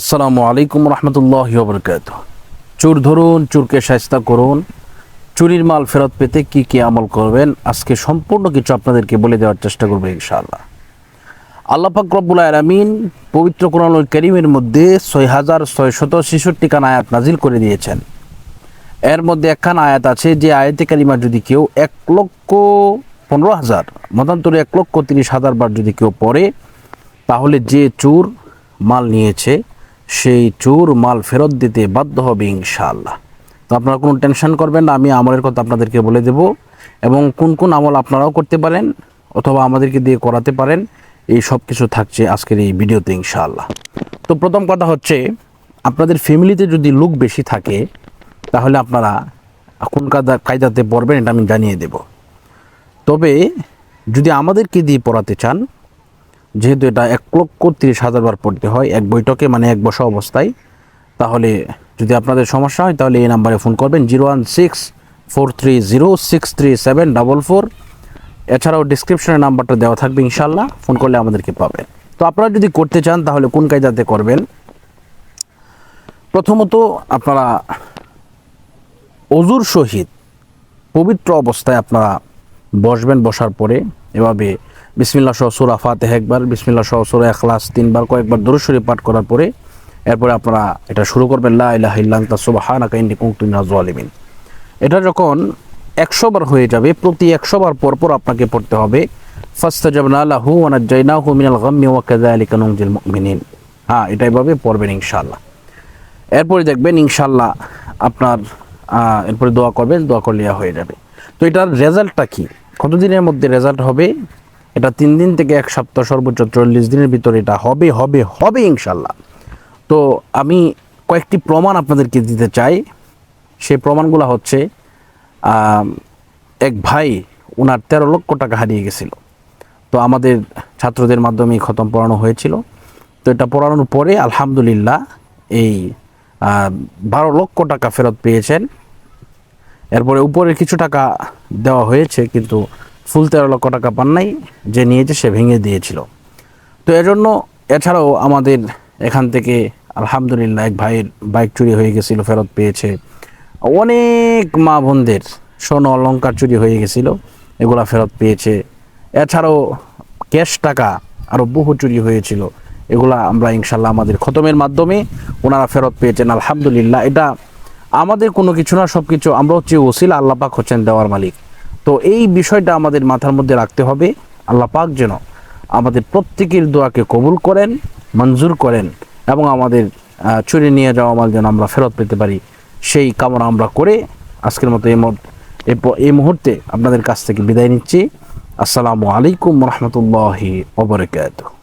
আসসালামু আলাইকুম রহমতুল্লাহ বরকাত চোর ধরুন, চোরকে সাহস্তা করুন, চুরির মাল ফেরত পেতে কি কি আমল করবেন, আজকে সম্পূর্ণ কিছু আপনাদেরকে বলে দেওয়ার চেষ্টা করব ইনশাআল্লাহ। আল্লাহ পাক রব্বুল আলামিন পবিত্র কোরআন করিমের মধ্যে ছয় হাজার ছয়শত ছেষট্টি খান আয়াত নাজিল করে দিয়েছেন। এর মধ্যে একখান আয়াত আছে, যে আয়াতে কারিমা যদি কেউ এক লক্ষ পনেরো হাজার, মতান্তরে এক লক্ষ তিরিশ হাজার বার যদি কেউ পড়ে, তাহলে যে চোর মাল নিয়েছে সেই চোর মাল ফেরত দিতে বাধ্য হবে ইনশাআল্লাহ। তো আপনারা কোনো টেনশন করবেন না, আমি আমলের কথা আপনাদেরকে বলে দেব এবং কোন কোন আমল আপনারাও করতে পারেন অথবা আমাদেরকে দিয়ে করাতে পারেন, এই সব কিছু থাকছে আজকের এই ভিডিওতে ইনশাআল্লাহ। তো প্রথম কথা হচ্ছে, আপনাদের ফ্যামিলিতে যদি লোক বেশি থাকে, তাহলে আপনারা কোন কায়দা, কায়দাতে পড়বেন এটা আমি জানিয়ে দেব। তবে যদি আমাদেরকে দিয়ে পড়াতে চান যেহেতু এটা এক লক্ষ তিরিশ হাজার বার পড়তে হয়, এক বৈঠকে মানে এক বসা অবস্থায়, তাহলে যদি আপনাদের সমস্যা হয়, তাহলে এই নাম্বারে ফোন করবেন, zero one six four three zero six three seven double four. এছাড়াও ডিসক্রিপশনে নাম্বারটা দেওয়া থাকবে ইনশাল্লাহ, ফোন করলে আমাদেরকে পাবেন। তো আপনারা যদি করতে চান, তাহলে কোন কায়দাতে করবেন? প্রথমত আপনারা অজুর সহিত পবিত্র অবস্থায় আপনারা বসবেন, বসার পরে এভাবে বিসমিল্লা সহ সুরা ফাতেহ একবার বিসমিল্লা সহ সুরা এখলাস তিনবার, কয়েকবার দরুশরী পাঠ করার পরে এরপরে আপনারা এটা শুরু করবেন, লা ইলাহা ইল্লা আনতা সুবহানাকা মিনাজ জালিমিন এটা যখন একশো বার হয়ে যাবে, প্রতি একশো বার পর পর আপনাকে পড়তে হবে, ফাস্তাজাবনা লাহু ওয়া নাজ্জাইনাহু মিনাল গাম্মি ওয়া কাযালিকা নুনজিল মুমিনিন। হ্যাঁ এটা এভাবে পড়বেন ইনশাআল্লাহ। এরপরে দেখবেন ইনশাল্লাহ আপনার এরপরে দোয়া করবেন, দোয়া করলে হয়ে যাবে। তো এটার রেজাল্টটা কি? কতদিনের মধ্যে রেজাল্ট হবে? এটা তিন দিন থেকে এক সপ্তাহ সর্বোচ্চ চল্লিশ দিনের ভিতরে এটা হবে হবে হবে ইনশাল্লাহ। তো আমি কয়েকটি প্রমাণ আপনাদেরকে দিতে চাই। সেই প্রমাণগুলো হচ্ছে এক ভাই ওনার তেরো লক্ষ টাকা হারিয়ে গেছিল। তো আমাদের ছাত্রদের মাধ্যমে খতম পড়ানো হয়েছিল। তো এটা পড়ানোর পরে আলহামদুলিল্লাহ এই বারো লক্ষ টাকা ফেরত পেয়েছেন। এরপরে উপরে কিছু টাকা দেওয়া হয়েছে, কিন্তু ফুল তেরো লক্ষ টাকা পান নাই, যে নিয়েছে সে ভেঙে দিয়েছিল। তো এজন্য এছাড়াও আমাদের এখান থেকে আলহামদুলিল্লাহ এক ভাইয়ের বাইক চুরি হয়ে গেছিল, ফেরত পেয়েছে। অনেক মা বোনদের স্বর্ণ অলঙ্কার চুরি হয়ে গেছিল, এগুলা ফেরত পেয়েছে। এছাড়াও ক্যাশ টাকা আরও বহু চুরি হয়েছিল, এগুলা আমরা ইনশাল্লাহ আমাদের খতমের মাধ্যমে ওনারা ফেরত পেয়েছেন, আলহামদুলিল্লাহ। এটা আমাদের কোনো কিছু না সব কিছু আমরা হচ্ছে ওসিলা আল্লাহ পাক হচ্ছেন দেওয়ার মালিক। তো এই বিষয়টা আমাদের মাথার মধ্যে রাখতে হবে। আল্লাহ পাক যেন আমাদের প্রত্যেকের দোয়াকে কবুল করেন, মঞ্জুর করেন এবং আমাদের চুরি নিয়ে যাওয়া মাল যেন আমরা ফেরত পেতে পারি। সেই কামনা আমরা করে আজকের মতো এই মুহূর্তে আপনাদের কাছ থেকে বিদায় নিচ্ছি। আসসালামু আলাইকুম রহমতুল্লাহি ওবরাকাতুহ